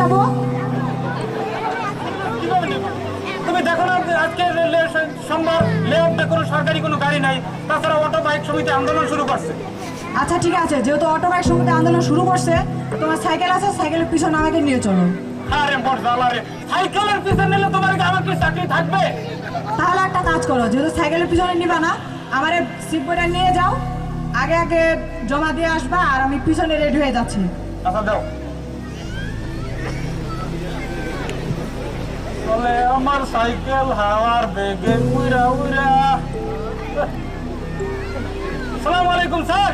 যাব? তুমি দেখো না আজকে সোমবার লেআউটে কোনো সরকারি কোনো গাড়ি নাই তাছাড়া অটো বাইক সমিতি আন্দোলন শুরু করছে। আচ্ছা ঠিক আছে যেহেতু অটো বাইক সমিতি আন্দোলন শুরু করছে তোমার সাইকেল আছে সাইকেলের পিছনে আমাকে নিয়ে চলো। আরে মোর জ্বালারে সাইকেলের পিছনে নিলে তোমার আমার কি চাকরি থাকবে? তাহলে একটা কাজ করো যেহেতু সাইকেলের পিছনে নিবা না আমার সিট বইটা নিয়ে যাও আগে আগে জমা দিয়ে আসবা আর আমি পিছনে রেডি হয়ে যাচ্ছি। আচ্ছা দাও চলে আমার সাইকেল হাওয়ার বেগে উইরা উইরা সালাম আলাইকুম স্যার।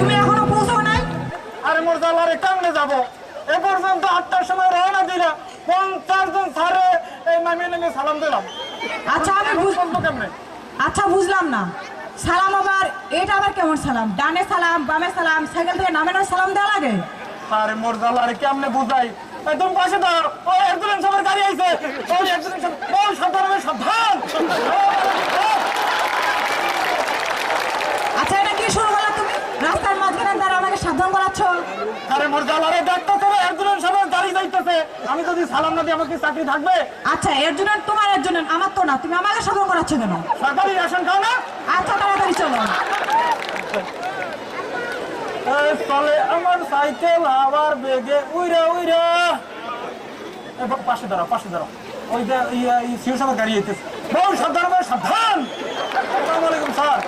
তুমি এখনও পৌঁছাও নাই? আরে মোর জালারে কেমনে যাব। এ পর্যন্ত আটটার সময় রওনা দিলা পঞ্চাশ জন সারে এই নামিয়ে নামিয়ে সালাম দিলাম। আচ্ছা আমি বুঝ- বলব কেমনে? আচ্ছা বুঝলাম না। সালাম আবার এটা আবার কেমন সালাম? ডানে সালাম বামে সালাম সাইকেল থেকে নামানোর সালাম দেওয়া লাগে? আরে মোর জালারে কেমনে বুঝাই? এই তুমি পাশে দাও ওই একজন সবার গাড়ি আইছে ওই একজন ওই সাবধান সাবধান। আচ্ছা এটা কি শুরু করলা তুমি? রাস্তার মাঝখানে দ্বারা আমাকে সাবধান করাচ্ছ। আরে মোর জালারে দেখতেছে? যাইতেছে আমি যদি সালাম না দিই আমার কি চাকরি থাকবে? আচ্ছা এর জন্য তোমার এর জন্য আমার তো না তুমি আমাকে করাচ্ছ কেন? সরকারি রেশন খাও না। আচ্ছা তাড়াতাড়ি চলো। চলে আমার সাইকেল আবার বেগে উইরা উইরা। পাশে দাঁড়াও পাশে দাঁড়াও। ওই যে এই গাড়ি বহু সাবধান সাবধান। আসসালামু আলাইকুম স্যার।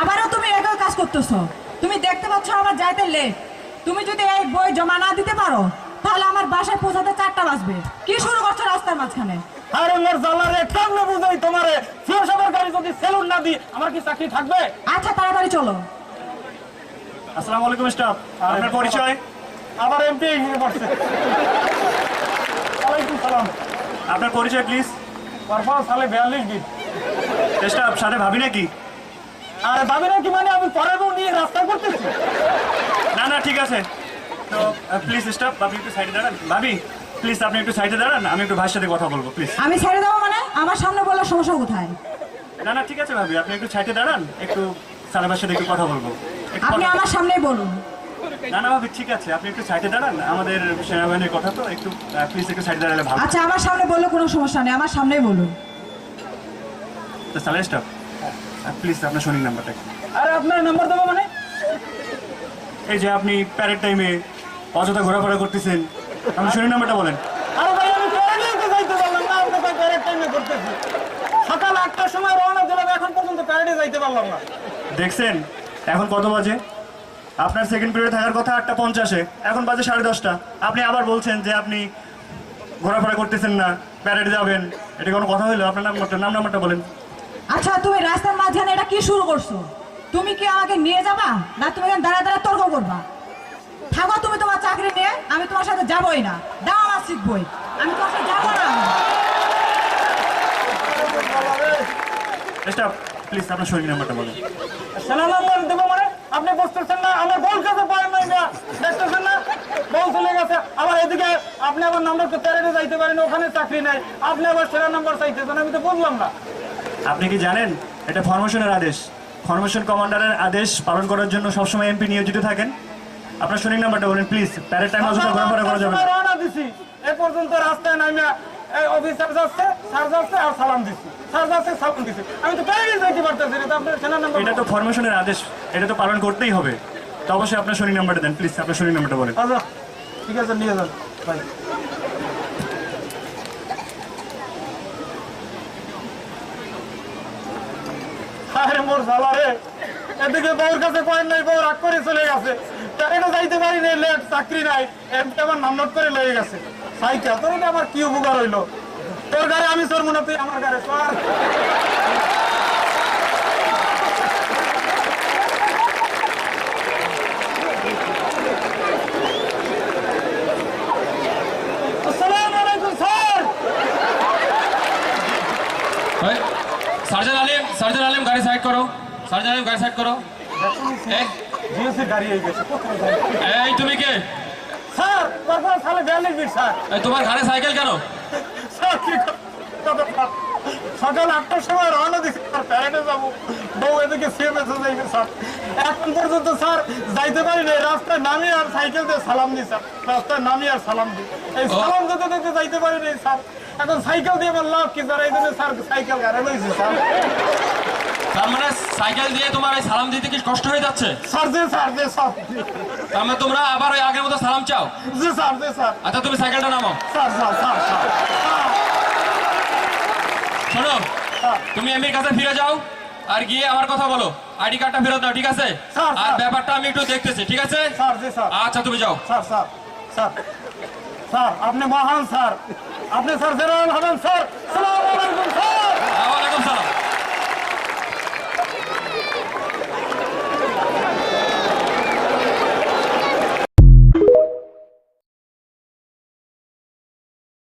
আবারও তুমি একই কাজ করতেছো। তুমি দেখতে পাচ্ছ আমার যাইতে লেট। তুমি যদি এই বই জমা না দিতে পারো তাহলে আমার বাসায় পৌঁছাতে চারটা বাজবে। কি শুরু করছ রাস্তার মাঝখানে? আরে মোর বুঝাই তোমারে? সাহেবের গাড়ি যদি সেলুন না দিই আমার কি চাকরি থাকবে? আচ্ছা তাড়াতাড়ি চলো। আসসালামু আলাইকুম স্টাফ। আপনার পরিচয়? আবার এমপি এগিয়ে পড়ছে ওয়ালাইকুম সালাম। আপনার পরিচয় প্লিজ পারফরমেন্স সালে বিয়াল্লিশ গিট স্টাফ সাথে ভাবি নাকি? আর ভাবি না কি মানে আমি পরের নিয়ে রাস্তা করতেছি। না না ঠিক আছে। প্লিজ স্টাফ আপনি একটু সাইডে দাঁড়ান। ভাবি প্লিজ আপনি একটু সাইডে দাঁড়ান আমি একটু ভাইয়ের সাথে কথা বলব প্লিজ আমি ছেড়ে দেবো মানে? আমার সামনে বলার সমস্যা কোথায়? না না ঠিক আছে ভাবি আপনি একটু সাইডে দাঁড়ান একটু সালেবার সাথে একটু কথা বলব। আপনি আমার সামনেই বলুন। না না ভাবি ঠিক আছে আপনি একটু সাইডে দাঁড়ান আমাদের সেনাবাহিনীর কথা তো একটু প্লিজ একটু সাইডে দাঁড়ালে ভালো। আচ্ছা আমার সামনে বললে কোনো সমস্যা নেই আমার সামনেই বলুন। তো সালে স্টাফ প্লিজ আপনার শনির নাম্বারটা। আরে আপনার নাম্বার দেবো মানে? এই যে আপনি প্যারেড টাইমে অযথা ঘোরাফেরা করতেছেন। আপনি শনির নাম্বারটা বলেন। আরে ভাই আমি প্যারেডে যাইতে পারলাম না আমি ভাই প্যারেড টাইমে করতেছি সকাল আটটার সময় রওনা দিলাম এখন পর্যন্ত প্যারেডে যাইতে পারলাম না। দেখছেন এখন কত বাজে? আপনার সেকেন্ড পিরিয়ড থাকার কথা আটটা পঞ্চাশে এখন বাজে সাড়ে দশটা। আপনি আবার বলছেন যে আপনি ঘোরাফেরা করতেছেন না প্যারেডে যাবেন। এটা কোনো কথা হলো আপনার নাম্বারটা নাম নাম্বারটা বলেন। আচ্ছা তুমি রাস্তার মাঝখানে এটা কি শুরু করছ? তুমি কি আমাকে নিয়ে যাবা? না তুমি এখানে দাঁড়া দাঁড়া তর্ক করবা? থাকো তুমি তোমার চাকরি নিয়ে আমি তোমার সাথে যাবোই না। দাও আমার শিখবই আমি তোমার সাথে যাব না। স্টাফ প্লিজ আপনার শরীর নাম্বারটা বলেন। নাম্বার দেবো মানে? আপনি বুঝতেছেন না আমার বল কাছে পারেন নাই না। দেখতেছেন না? বল চলে গেছে। আবার এদিকে আপনি আবার নাম্বার যাইতে পারেন ওখানে চাকরি নাই। আপনি আবার নাম্বার চাইতেছেন আমি তো বুঝলাম না। আপনি কি জানেন এটা ফরমেশনের আদেশ। ফরমেশন কমান্ডারের আদেশ পালন করার জন্য সবসময় এমপি নিয়োজিত থাকেন। আপনার শরীর নাম্বারটা বলেন প্লিজ প্যারেড টাইম অযথা ঘোরাফেরা করা যাবে। রওনা দিছি। এ পর্যন্ত রাস্তায় নামিয়া এই অফিসার যাচ্ছে স্যার যাচ্ছে আর সালাম দিছি। স্যার যাচ্ছে সালাম দিছি। আমি তো প্যারেডে যাইতে পারতেছি না। আপনার সেনা নাম্বার এটা তো ফরমেশনের আদেশ এটা তো পালন করতেই হবে। তো অবশ্যই আপনার শরীর নাম্বারটা দেন প্লিজ আপনার শরীর নাম্বারটা বলেন। আচ্ছা ঠিক আছে নিয়ে যান। ভাই আরে মোর শালা রে। এদিকে বউর কাছে কয়েন নাই বউ রাগ করে চলে গেছে। এটা যাইতে পারি নাই লেট চাকরি নাই। এমনি আমার নাম নোট করে লয়ে গেছে। সাইকেল তোর আমার কি উপকার হইল? তোর গাড়ি আমি চোর মনে তুই আমার গাড়ি ওই, সার্জন আলিম সার্জন আলিম গাড়ি সাইড করো। সার্জন আলিম গাড়ি সাইড করো। এই দাঁড়িয়ে গেছে এই তুমি কে? স্যার তারপর সালে বিয়াল্লিশ মিনিট স্যার। এই তোমার ঘাড়ে সাইকেল কেন? স্যার কি সকাল আটটার সময় রওনা দিচ্ছি স্যার প্যারেডে যাব। বউ এদিকে সিএমএসে যাইবে স্যার। এখন পর্যন্ত স্যার যাইতে পারি না রাস্তায় নামি আর সাইকেল দিয়ে সালাম দিই স্যার। রাস্তায় নামি আর সালাম দিই। এই। সালাম দিতে দিতে যাইতে পারি না স্যার। এখন সাইকেল দিয়ে আমার লাভ কি স্যার এই জন্য স্যার সাইকেল গাড়ি লইছি স্যার। তার মানে সাইকেল দিয়ে তোমার এই সালাম দিতে কি কষ্ট হয়ে যাচ্ছে? স্যার যে স্যার যে স্যার। তার মানে তোমরা আবার ওই আগের মতো সালাম চাও? স্যার আচ্ছা তুমি সাইকেলটা নামো স্যার স্যার স্যার স্যার। শোনো তুমি কাছে ফিরে যাও আর গিয়ে আমার কথা বলো। আইডি কার্ডটা ফেরত দাও ঠিক আছে? আর ব্যাপারটা আমি একটু দেখতেছি ঠিক আছে? Sir sir. আচ্ছা তুমি যাও। Sir sir sir. স্যার আপনি মহান স্যার। আপনি স্যার জেনারেল হবেন স্যার। সালাম আলাইকুম স্যার। আবার